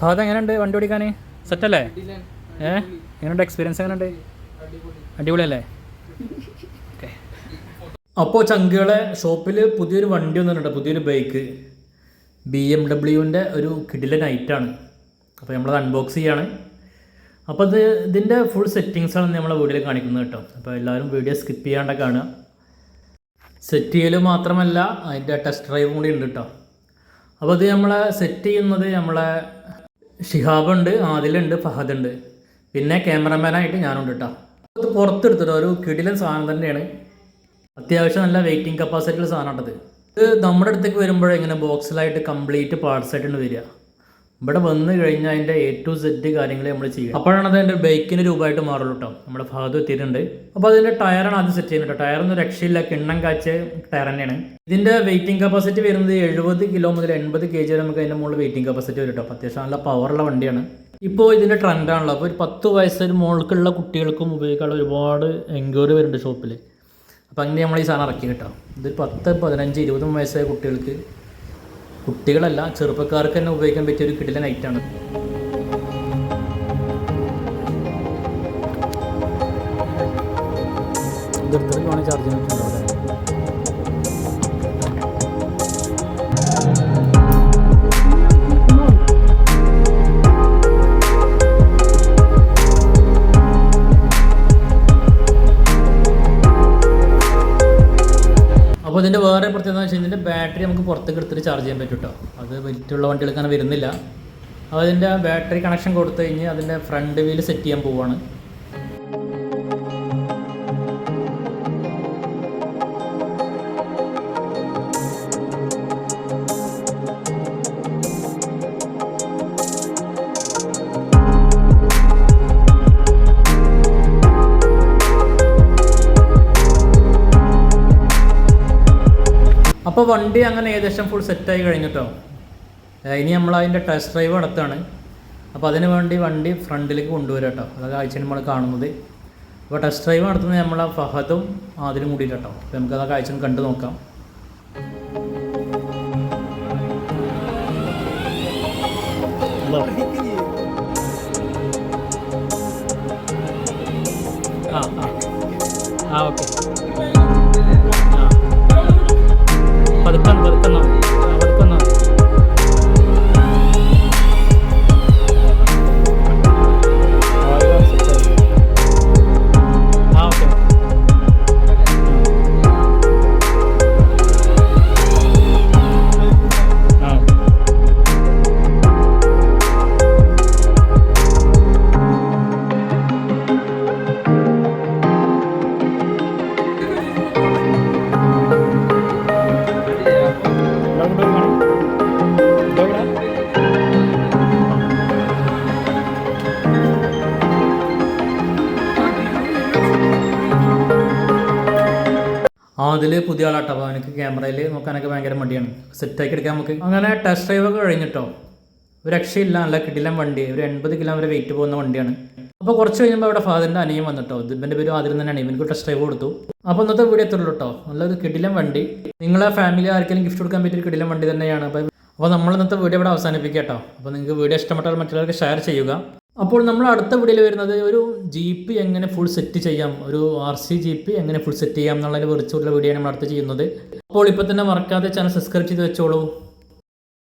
ഫഹദ് എങ്ങനെയുണ്ട് വണ്ടി ഓടിക്കാൻ? സെറ്റല്ലേ? ഏ? എങ്ങനെയുണ്ട് എക്സ്പീരിയൻസ് എങ്ങനെയുണ്ട്? അടിപൊളിയല്ലേ? ഓക്കെ. അപ്പോൾ ചങ്കുകളെ ഷോപ്പിൽ പുതിയൊരു വണ്ടി വന്നിട്ടുണ്ട് പുതിയൊരു ബൈക്ക് ബി എം ഡബ്ല്യുവിന്റെ ഒരു കിഡിലെ നൈറ്റാണ് അപ്പോൾ നമ്മളത് അൺബോക്സ് ചെയ്യാണ്. അപ്പോൾ ഇത് ഇതിന്റെ ഫുൾ സെറ്റിങ്സാണ് നമ്മളെ വീഡിയോയിൽ കാണിക്കുന്നത് കേട്ടോ. അപ്പോൾ എല്ലാവരും വീഡിയോ സ്കിപ്പ് ചെയ്യാണ്ട് കാണുക. സെറ്റ് ചെയ്യൽ മാത്രമല്ല അതിന്റെ ടെസ്റ്റ് ഡ്രൈവും കൂടി ഉണ്ട് കേട്ടോ. അപ്പോൾ ഇത് നമ്മളെ സെറ്റ് ചെയ്യുന്നത് നമ്മളെ ഷിഹാബുണ്ട് ആദിലുണ്ട് ഫഹദുണ്ട്. പിന്നെ ക്യാമറമാനായിട്ട് ഞാനുണ്ട് കേട്ടോ അത് പുറത്തെടുത്തിട്ട് ഒരു കിടിലൻ സാധനം തന്നെയാണ്. അത്യാവശ്യം നല്ല വെയിറ്റിംഗ് കപ്പാസിറ്റിയുള്ള സാധനമാണത് ഇത് നമ്മുടെ അടുത്തേക്ക് വരുമ്പോഴേ ഇങ്ങനെ ബോക്സിലായിട്ട് കംപ്ലീറ്റ് പാർട്സ് ആയിട്ടുണ്ട് വരിക. ഇവിടെ വന്ന് കഴിഞ്ഞാൽ അതിന്റെ എ ടു സെഡ് കാര്യങ്ങൾ നമ്മൾ ചെയ്യും അപ്പോഴാണ് അത് അതിന്റെ ബൈക്കിന് രൂപമായിട്ട് മാറുള്ളൂ കേട്ടോ നമ്മുടെ ഭാഗത്ത് എത്തിയിട്ടുണ്ട്. അപ്പോൾ അതിന്റെ ടയറാണ് ആദ്യം സെറ്റ് ചെയ്യുന്നത് കേട്ടോ ടയറൊന്നും രക്ഷയില്ല. കിണ്ണം കാച്ച് ടയർ തന്നെയാണ്. ഇതിന്റെ വെയിറ്റിംഗ് കപ്പാസിറ്റി വരുന്നത് എഴുപത് കിലോ മുതൽ എൺപത് കെ ജി വരെ നമുക്ക് അതിന്റെ മുകളിൽ വെയിറ്റിംഗ് കപ്പാസിറ്റി വരും കേട്ടോ അത്യാവശ്യം നല്ല പവറുള്ള വണ്ടിയാണ്. ഇപ്പോൾ ഇതിന്റെ ട്രെൻഡാണല്ലോ അപ്പോൾ ഒരു പത്ത് വയസ്സിന് മുകൾക്കുള്ള കുട്ടികൾക്കും ഉപയോഗിക്കാനുള്ള ഒരുപാട് എൻക്വയറി വരുന്നുണ്ട് ഷോപ്പിൽ അപ്പോൾ അങ്ങനെ നമ്മൾ ഈ സാധനം ഇറക്കി കേട്ടോ ഇതൊരു പത്ത് പതിനഞ്ച് ഇരുപതും വയസ്സായ കുട്ടികൾക്ക് കുട്ടികളല്ല ചെറുപ്പക്കാർക്ക് തന്നെ ഉപയോഗിക്കാൻ പറ്റിയ ഒരു കിടിലൻ ഐറ്റാണ് ചാർജ് ചെയ്തിട്ടുണ്ടോ അപ്പോൾ ഇതിന്റെ വേറെ പ്രത്യേകത എന്ന് വെച്ചാൽ ഇതിന്റെ ബാറ്ററി നമുക്ക് പുറത്തേക്ക് എടുത്തിട്ട് ചാർജ് ചെയ്യാൻ പറ്റും കേട്ടോ അത് വലിയിട്ടുള്ള വണ്ടികൾക്ക് അങ്ങനെ വരുന്നില്ല അപ്പോൾ അതിന്റെ ബാറ്ററി കണക്ഷൻ കൊടുത്തു കഴിഞ്ഞ് അതിന്റെ ഫ്രണ്ട് വീൽ സെറ്റ് ചെയ്യാൻ പോവുകയാണ് അപ്പോൾ വണ്ടി അങ്ങനെ ഏകദേശം ഫുൾ സെറ്റായി കഴിഞ്ഞിട്ടോ. ഇനി നമ്മൾ അതിന്റെ ടെസ്റ്റ് ഡ്രൈവ് നടത്തുകയാണ് അപ്പോൾ അതിന് വേണ്ടി വണ്ടി ഫ്രണ്ടിലേക്ക് കൊണ്ടുവരാം കേട്ടോ അതൊക്കെ ആഴ്ച നമ്മൾ കാണുന്നത്. അപ്പോൾ ടെസ്റ്റ് ഡ്രൈവ് നടത്തുന്നത് നമ്മളെ ഫഹദും ആദിലും കൂടിയിട്ട് കേട്ടോ അപ്പോൾ നമുക്കതൊക്കെ ആ കാഴ്ച കണ്ടു നോക്കാം. ആ. ആ ഓക്കെ. பதுக்கணும் பதுக்கணும் അതിൽ പുതിയ ആളാട്ടോ അപ്പോൾ എനിക്ക് ക്യാമറയിൽ നോക്കാനൊക്കെ ഭയങ്കര മടിയാണ്. സെറ്റാക്കി എടുക്കാൻ നമുക്ക് അങ്ങനെ ടെസ്റ്റ് ഡ്രൈവ് ഒക്കെ കഴിഞ്ഞിട്ടോ ഒരു രക്ഷയില്ല. നല്ല കിടിലം വണ്ടി. ഒരു എൺപത് കിലോ വരെ വെയിറ്റ് പോകുന്ന വണ്ടിയാണ്. അപ്പോൾ കുറച്ച് കഴിയുമ്പോൾ അവിടെ ഫാദറിന്റെ അനിയൻ വന്നിട്ടോ. ഇതിന്റെ പേര് ആദ്യം തന്നെയാണ്. ഇവനക്ക് ടെസ്റ്റ് ഡ്രൈവ് കൊടുത്തു. അപ്പോൾ ഇന്നത്തെ വീഡിയോ എത്തുള്ളൂ കേട്ടോ നല്ലൊരു കിടിലം വണ്ടി. നിങ്ങളെ ഫാമിലി ആർക്കെങ്കിലും ഗിഫ്റ്റ് കൊടുക്കാൻ പറ്റിയ കിടിലം വണ്ടി തന്നെയാണ്. അപ്പോൾ അപ്പോൾ നമ്മൾ ഇന്നത്തെ വീഡിയോ ഇവിടെ അവസാനിപ്പിക്കാം കേട്ടോ അപ്പോൾ നിങ്ങൾക്ക് വീഡിയോ ഇഷ്ടപ്പെട്ടാൽ മറ്റുള്ളവർക്ക് ഷെയർ ചെയ്യുക. അപ്പോൾ നമ്മൾ അടുത്ത വീഡിയോയിൽ വരുന്നത് ഒരു ജി പി എങ്ങനെ ഫുൾ സെറ്റ് ചെയ്യാം? ഒരു ആർ സി ജി പി എങ്ങനെ ഫുൾ സെറ്റ് ചെയ്യാം? എന്നുള്ളതിനെ കുറിച്ചുള്ള വീഡിയോ നമ്മൾ അടുത്ത് ചെയ്യുന്നത്. അപ്പോൾ ഇപ്പോൾ തന്നെ മറക്കാതെ ചാനൽ സബ്സ്ക്രൈബ് ചെയ്ത് വെച്ചോളൂ.